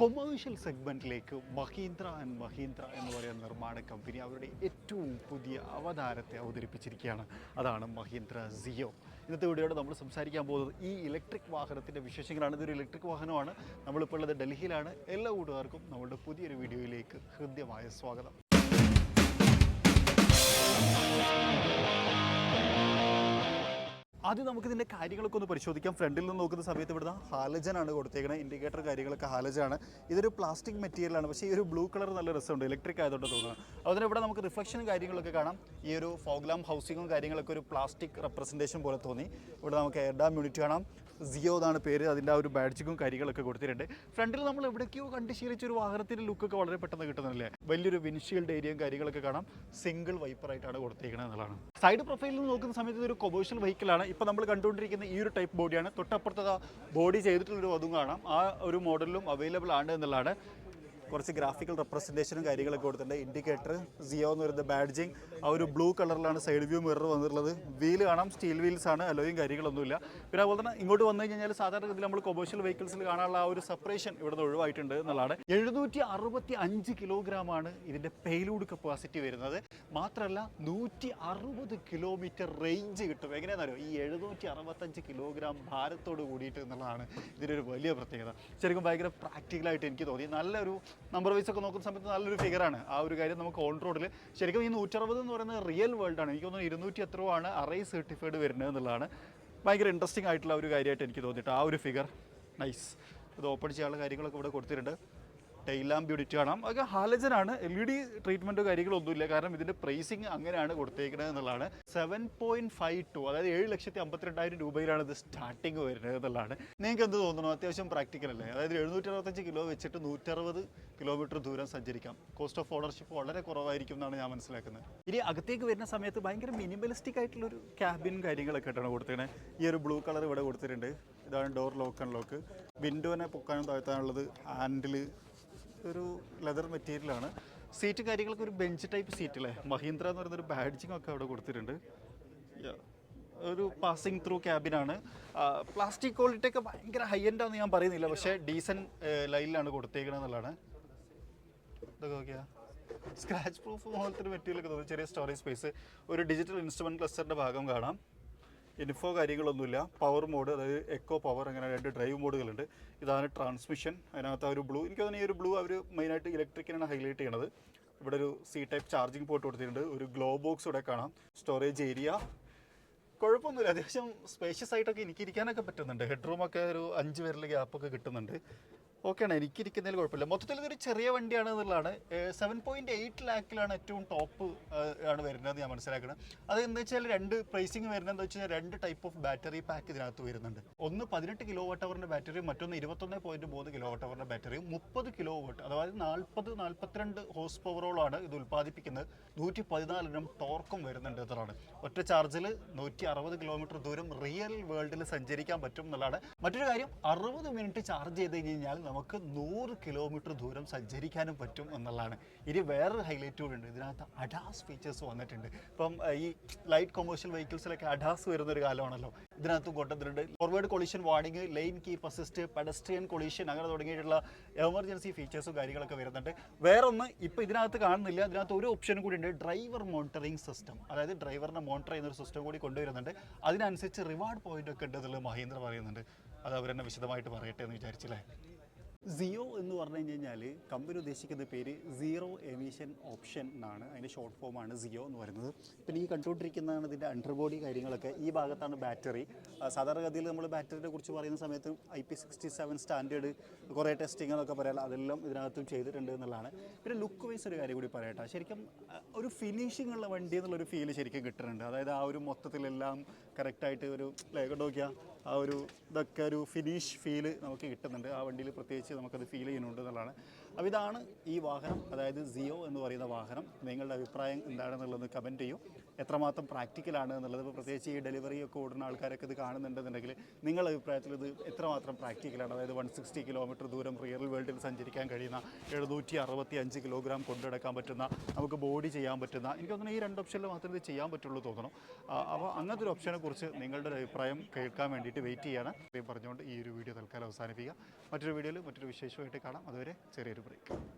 Commercial സെഗ്മെന്റിലേക്ക് Mahindra and Mahindra എന്ന് പറയുന്ന നിർമ്മാണ കമ്പനി അവരുടെ ഏറ്റവും പുതിയ അവതാരത്തെ അവതരിപ്പിച്ചിരിക്കുകയാണ്. അതാണ് മഹീന്ദ്ര സിയോ ഇന്നത്തെ വീഡിയോയുടെ നമ്മൾ സംസാരിക്കാൻ പോകുന്നത് ഈ ഇലക്ട്രിക് വാഹനത്തിന്റെ വിശേഷങ്ങളാണ്. ഇതൊരു ഇലക്ട്രിക് വാഹനമാണ്. നമ്മളിപ്പോൾ ഉള്ളത് ഡൽഹിയിലാണ്. എല്ലാ കൂട്ടുകാർക്കും നമ്മളുടെ പുതിയൊരു വീഡിയോയിലേക്ക് ഹൃദ്യമായ സ്വാഗതം. ആദ്യം നമുക്ക് ഇതിന്റെ കാര്യങ്ങളൊക്കെ ഒന്ന് പരിശോധിക്കാം. ഫ്രണ്ടിൽ നിന്ന് നോക്കുന്ന സമയത്ത് ഇവിടുന്ന് ആണ് കൊടുത്തേക്കുന്നത് ഇൻഡിക്കേറ്റർ കാര്യങ്ങളൊക്കെ ഹാലജനാണ്. ഇതൊരു പ്ലാസ്റ്റിക് മെറ്റീരിയലാണ് പക്ഷേ ഈ ഒരു ബ്ലൂ കളർ നല്ല രസമുണ്ട്. ഇലക്ട്രിക് ആയതുകൊണ്ട് തോന്നുന്നത് അതുപോലെ ഇവിടെ നമുക്ക് റിഫ്ലക്ഷനും കാര്യങ്ങളൊക്കെ കാണാം. ഈ ഒരു ഫോഗ്ലാം ഹൗസിങ്ങും കാര്യങ്ങളൊക്കെ ഒരു പ്ലാസ്റ്റിക് റെപ്രസെന്റേഷൻ പോലെ തോന്നി. ഇവിടെ നമുക്ക് എയർ ഡാം യൂണിറ്റ് കാണാം. സിയോ എന്നാണ് പേര്. അതിന്റെ ആ ഒരു ബാഡ്ജിക്കും കാര്യങ്ങളൊക്കെ കൊടുത്തിട്ടുണ്ട്. ഫ്രണ്ടിൽ നമ്മൾ എവിടേക്കോ കണ്ട് ശീലിച്ചൊരു വാഹനത്തിന്റെ ലുക്കൊക്കെ വളരെ പെട്ടെന്ന് കിട്ടുന്നില്ലേ വലിയൊരു വിൻഷീൽഡ് ഏരിയയും കാര്യങ്ങളൊക്കെ കാണാം. സിംഗിൾ വൈപ്പറായിട്ടാണ് കൊടുത്തേക്കുന്നത് എന്നുള്ളതാണ്. സൈഡ് പ്രൊഫൈലിൽ നിന്ന് നോക്കുന്ന സമയത്ത് ഇതൊരു കൊമേഴ്ഷ്യൽ വെഹിക്കിളാണ് ഇപ്പോൾ നമ്മൾ കണ്ടുകൊണ്ടിരിക്കുന്ന ഈ ഒരു ടൈപ്പ് ബോഡിയാണ് തൊട്ടപ്പുറത്ത് ബോഡി ചെയ്തിട്ടുള്ളൊരു അതും കാണാം. ആ ഒരു മോഡലിലും അവൈലബിൾ ആണ് എന്നുള്ളതാണ്. കുറച്ച് ഗ്രാഫിക്കൽ റെപ്രസെന്റേഷനും കാര്യങ്ങളൊക്കെ കൊടുത്തിട്ടുണ്ട്. ഇൻഡിക്കേറ്റർ സിയോ എന്ന് പറയുന്നത് ബാഡ്ജിങ് ആ ഒരു ബ്ലൂ കളറിലാണ് സൈഡ് വ്യൂ മിറർ വന്നിട്ടുള്ളത്. വീൽ കാണാം സ്റ്റീൽ വീൽസ് ആണ് അലോയും കാര്യങ്ങളൊന്നുമില്ല. പിന്നെ അതുപോലെ തന്നെ ഇങ്ങോട്ട് വന്നു കഴിഞ്ഞാൽ സാധാരണ ഇതിൽ നമ്മൾ കൊമേഴ്ഷ്യൽ വെഹിക്കിൾസിൽ കാണാനുള്ള ആ ഒരു സെപ്പറേഷൻ ഇവിടെ നിന്ന് ഒഴിവായിട്ടുണ്ട് എന്നുള്ളതാണ്. എഴുന്നൂറ്റി അറുപത്തി അഞ്ച് കിലോഗ്രാം ആണ് ഇതിന്റെ പെയിലൂഡ് കപ്പാസിറ്റി വരുന്നത്. മാത്രമല്ല നൂറ്റി അറുപത് കിലോമീറ്റർ റേഞ്ച് കിട്ടും. എങ്ങനെയാണെന്നറിയോ? ഈ എഴുന്നൂറ്റി അറുപത്തഞ്ച് കിലോഗ്രാം ഭാരത്തോട് കൂടിയിട്ട് എന്നുള്ളതാണ് ഇതിനൊരു വലിയ പ്രത്യേകത. ശരിക്കും ഭയങ്കര പ്രാക്ടിക്കലായിട്ട് എനിക്ക് തോന്നി. നല്ലൊരു നമ്പർ വൈസ് ഒക്കെ നോക്കുന്ന സമയത്ത് നല്ലൊരു ഫിഗറാണ് ആ ഒരു കാര്യം നമുക്ക് ഓൺ റോഡിൽ ശരിക്കും ഈ നൂറ്ററുപത് എന്ന് പറയുന്നത് റിയൽ വേൾഡ് ആണ്. എനിക്ക് തോന്നുന്നു ഇരുന്നൂറ്റി എത്രയോ ആണ് അറേ സർട്ടിഫൈഡ് വരുന്നത് എന്നുള്ളതാണ് ഭയങ്കര ഇൻട്രസ്റ്റിംഗ് ആയിട്ടുള്ള ഒരു കാര്യമായിട്ട് എനിക്ക് തോന്നിയിട്ട് ആ ഒരു ഫിഗർ നൈസ് ഇത് ഓപ്പൺ ചെയ്യാനുള്ള കാര്യങ്ങളൊക്കെ ഇവിടെ കൊടുത്തിട്ടുണ്ട്. ടെയിൽ ലാമ്പ് കാണാം. അതൊക്കെ ഹാലജനാണ് എൽ ഇ ഡി ട്രീറ്റ്മെന്റോ കാര്യങ്ങളൊന്നുമില്ല കാരണം ഇതിന്റെ പ്രൈസിങ് അങ്ങനെയാണ് കൊടുത്തേക്കുന്നത് എന്നുള്ളതാണ്. സെവൻ പോയിന്റ് ഫൈവ് ടു അതായത് ഏഴ് ലക്ഷത്തി അമ്പത്തിരണ്ടായിരം രൂപയിലാണ് ഇത് സ്റ്റാർട്ടിങ് വരുന്നത് എന്നുള്ളതാണ്. നിങ്ങൾക്ക് എന്ത് തോന്നുന്നു? അത്യാവശ്യം പ്രാക്ടിക്കൽ അല്ലേ? അതായത് എഴുന്നൂറ്റി അറുപത്തഞ്ച് കിലോ വെച്ചിട്ട് നൂറ്ററുപത് കിലോമീറ്റർ ദൂരം സഞ്ചരിക്കാം. കോസ്റ്റ് ഓഫ് ഓണർഷിപ്പ് വളരെ കുറവായിരിക്കും എന്നാണ് ഞാൻ മനസ്സിലാക്കുന്നത്. ഇനി അകത്തേക്ക് വരുന്ന സമയത്ത് ഭയങ്കര മിനിമലിസ്റ്റിക് ആയിട്ടുള്ളൊരു ക്യാബിൻ കാര്യങ്ങളൊക്കെ ആയിട്ടാണ് കൊടുത്തേക്കുന്നത് ഈ ഒരു ബ്ലൂ കളർ ഇവിടെ കൊടുത്തിട്ടുണ്ട്. ഇതാണ് ഡോർ ലോക്ക് ആൻഡ് ലോക്ക് വിൻഡോനെ പൊക്കാനും താഴ്ത്താനുള്ളത് ഹാൻഡിൽ ഒരു ലെതർ മെറ്റീരിയലാണ് സീറ്റ് കാര്യങ്ങളൊക്കെ ഒരു ബെഞ്ച് ടൈപ്പ് സീറ്റ് അല്ലേ മഹീന്ദ്ര എന്ന് പറയുന്ന ഒരു ബാഡ്ജിങ് ഒക്കെ അവിടെ കൊടുത്തിട്ടുണ്ട്. ഒരു പാസിംഗ് ത്രൂ ക്യാബിനാണ് പ്ലാസ്റ്റിക് ക്വാളിറ്റി ഒക്കെ ഭയങ്കര ഹൈ എൻഡ് ആണെന്ന് ഞാൻ പറയുന്നില്ല. പക്ഷേ ഡീസൻ ലൈനിലാണ് കൊടുത്തേക്കുന്നത് എന്നുള്ളതാണ്. ഇതൊക്കെ നോക്കിയാ. സ്ക്രാച്ച് പ്രൂഫ് പോലത്തെ ഒരു മെറ്റീരിയൽ ഒക്കെ തോന്നുന്നു. ചെറിയ സ്റ്റോറേജ് സ്പേസ് ഒരു ഡിജിറ്റൽ ഇൻസ്ട്രുമെന്റ് ക്ലസ്റ്ററിന്റെ ഭാഗം കാണാം. ഇൻഫോ കാര്യങ്ങളൊന്നുമില്ല. പവർ മോഡ് അതായത് എക്കോ പവർ അങ്ങനെ രണ്ട് ഡ്രൈവ് മോഡുകളുണ്ട് ഇതാണ് ട്രാൻസ്മിഷൻ അതിനകത്ത് ഒരു ബ്ലൂ എനിക്ക് തോന്നുന്നു ഈ ഒരു ബ്ലൂ അവർ മെയിനായിട്ട് ഇലക്ട്രിക്കിനാണ് ഹൈലൈറ്റ് ചെയ്യണത്. ഇവിടെ ഒരു സി ടൈപ്പ് ചാർജിങ് പോർട്ട് കൊടുത്തിട്ടുണ്ട്. ഒരു ഗ്ലോ ബോക്സ് ഇവിടെ കാണാം. സ്റ്റോറേജ് ഏരിയ കുഴപ്പമൊന്നുമില്ല. അത്യാവശ്യം സ്പേഷ്യസ് ആയിട്ടൊക്കെ എനിക്ക് ഇരിക്കാനൊക്കെ പറ്റുന്നുണ്ട്. ഹെഡ് റൂമൊക്കെ ഒരു അഞ്ച് പേരിലെ ഗ്യാപ്പൊക്കെ കിട്ടുന്നുണ്ട്. ഓക്കെയാണ്. എനിക്കിരിക്കുന്നതിൽ കുഴപ്പമില്ല. മൊത്തത്തിൽ ഇതൊരു ചെറിയ വണ്ടിയാണ് എന്നുള്ളതാണ്. സെവൻ പോയിന്റ് എയ്റ്റ് ലാക്കിലാണ് ഏറ്റവും ടോപ്പ് ആണ് വരുന്നത് ഞാൻ മനസ്സിലാക്കുന്നത് അത് എന്താ വെച്ചാൽ രണ്ട് പ്രൈസിങ് വരുന്നത് എന്താ വെച്ചാൽ രണ്ട് ടൈപ്പ് ഓഫ് ബാറ്ററി പാക്ക് ഇതിനകത്ത് വരുന്നുണ്ട്. ഒന്ന് പതിനെട്ട് കിലോ വാട്ട് അവറിന്റെ ബാറ്ററിയും മറ്റൊന്ന് ഇരുപത്തൊന്ന് പോയിന്റ് മൂന്ന് കിലോ വാട്ട് അവറിന്റെ ബാറ്ററിയും മുപ്പത് കിലോ വാട്ട് അതായത് നാൽപ്പത് നാൽപ്പത്തിരണ്ട് ഹോസ് പവറോളാണ് ഇത് ഉൽപ്പാദിപ്പിക്കുന്നത്. നൂറ്റി പതിനാലിനും ടോർക്കും വരുന്നുണ്ട് എന്നുള്ളതാണ്. ഒറ്റ ചാർജിൽ നൂറ്റി അറുപത് കിലോമീറ്റർ ദൂരം റിയൽ വേൾഡിൽ സഞ്ചരിക്കാൻ പറ്റും എന്നുള്ളതാണ്. മറ്റൊരു കാര്യം അറുപത് മിനിറ്റ് ചാർജ് ചെയ്ത് കഴിഞ്ഞാൽ നമുക്ക് നൂറ് കിലോമീറ്റർ ദൂരം സഞ്ചരിക്കാനും പറ്റും എന്നുള്ളതാണ്. ഇനി വേറൊരു ഹൈലൈറ്റ് കൂടെ ഉണ്ട്. ഇതിനകത്ത് അഡാസ് ഫീച്ചേഴ്സ് വന്നിട്ടുണ്ട്. ഇപ്പം ഈ ലൈറ്റ് കൊമേഴ്ഷ്യൽ വെഹിക്കിൾസിലൊക്കെ അഡാസ് വരുന്നൊരു കാലമാണല്ലോ. ഇതിനകത്ത് കൊണ്ടുവന്നിട്ടുണ്ട്. Forward collision warning lane keep assist pedestrian collision അങ്ങനെ തുടങ്ങിയിട്ടുള്ള എമർജൻസി ഫീച്ചേഴ്സും കാര്യങ്ങളൊക്കെ വരുന്നുണ്ട്. വേറൊന്ന് ഇപ്പോൾ ഇതിനകത്ത് കാണുന്നില്ല. ഇതിനകത്ത് ഒരു ഓപ്ഷൻ കൂടി ഉണ്ട്. ഡ്രൈവർ മോണിറ്ററിംഗ് സിസ്റ്റം അതായത് ഡ്രൈവറിനെ മോണിറ്റർ ചെയ്യുന്ന ഒരു സിസ്റ്റം കൂടി കൊണ്ടുവരുന്നുണ്ട്. അതിനനുസരിച്ച് റിവാർഡ് പോയിന്റ് ഒക്കെ ഉണ്ടെന്നുള്ളത് മഹേന്ദ്ര പറയുന്നുണ്ട്. അത് അവരെന്നെ വിശദമായിട്ട് പറയട്ടെ എന്ന് വിചാരിച്ചില്ലേ? സിയോ എന്ന് പറഞ്ഞു കഴിഞ്ഞ് കഴിഞ്ഞാൽ കമ്പനി ഉദ്ദേശിക്കുന്ന പേര് സീറോ എമിഷൻ ഓപ്ഷൻ എന്നാണ്. അതിന്റെ ഷോർട്ട് ഫോമാണ് സിയോ എന്ന് പറയുന്നത്. പിന്നെ ഈ കണ്ടുകൊണ്ടിരിക്കുന്നതാണ് ഇതിന്റെ അണ്ടർബോഡി കാര്യങ്ങളൊക്കെ. ഈ ഭാഗത്താണ് ബാറ്ററി സാധാരണഗതിയിൽ നമ്മൾ ബാറ്ററിനെ കുറിച്ച് പറയുന്ന സമയത്ത് I P sixty seven standard കുറേ ടെസ്റ്റിങ്ങുകളൊക്കെ പറയാം അതെല്ലാം ഇതിനകത്തും ചെയ്തിട്ടുണ്ട് എന്നുള്ളതാണ്. പിന്നെ ലുക്ക് വൈസ് ഒരു കാര്യം കൂടി പറയട്ടെ. ശരിക്കും ഒരു ഫിനിഷിംഗ് ഉള്ള വണ്ടി എന്നുള്ളൊരു ഫീൽ ശരിക്കും കിട്ടുന്നുണ്ട്. അതായത് ആ ഒരു മൊത്തത്തിലെല്ലാം കറക്റ്റായിട്ട് ഒരു ലേഗ് നോക്കിയാൽ ആ ഒരു ഇതൊക്കെ ഒരു ഫിനിഷ് ഫീൽ നമുക്ക് കിട്ടുന്നുണ്ട്. ആ വണ്ടിയിൽ പ്രത്യേകിച്ച് നമുക്കത് ഫീൽ ചെയ്യുന്നുണ്ട് എന്നുള്ളതാണ്. അപ്പോൾ ഇതാണ് ഈ വാഹനം അതായത് സിയോ എന്ന് പറയുന്ന വാഹനം. നിങ്ങളുടെ അഭിപ്രായം എന്താണെന്നുള്ളത് കമന്റ് ചെയ്യൂ. എത്രമാത്രം പ്രാക്ടിക്കലാണ് എന്നുള്ളത്. ഇപ്പോൾ പ്രത്യേകിച്ച് ഈ ഡെലിവറി ഒക്കെ ഓടുന്ന ആൾക്കാരൊക്കെ ഇത് കാണുന്നുണ്ടെന്നുണ്ടെങ്കിൽ നിങ്ങളുടെ അഭിപ്രായത്തിൽ ഇത് എത്രമാത്രം പ്രാക്ടിക്കലാണ് അതായത് വൺ സിക്സ്റ്റി കിലോമീറ്റർ ദൂരം റിയൽ വേൾഡിൽ സഞ്ചരിക്കാൻ കഴിയുന്ന എഴുന്നൂറ്റി അറുപത്തി അഞ്ച് കിലോഗ്രാം കൊണ്ടുനടക്കാൻ പറ്റുന്ന നമുക്ക് ബോഡി ചെയ്യാൻ പറ്റുന്ന എനിക്ക് തോന്നുന്നു ഈ രണ്ട് ഓപ്ഷനിൽ മാത്രമേ ഇത് ചെയ്യാൻ പറ്റുള്ളൂ തോന്നുന്നു. അപ്പോൾ അങ്ങനത്തെ ഒരു ഓപ്ഷനെ കുറിച്ച് നിങ്ങളുടെ ഒരു അഭിപ്രായം കേൾക്കാൻ വേണ്ടിയിട്ട് വെയിറ്റ് ചെയ്യാണ്. പറഞ്ഞുകൊണ്ട് ഈ ഒരു വീഡിയോ തൽക്കാലം അവസാനിപ്പിക്കുക. മറ്റൊരു വീഡിയോയിൽ മറ്റൊരു വിശേഷമായിട്ട് കാണാം. അതുവരെ ചെറിയൊരു break.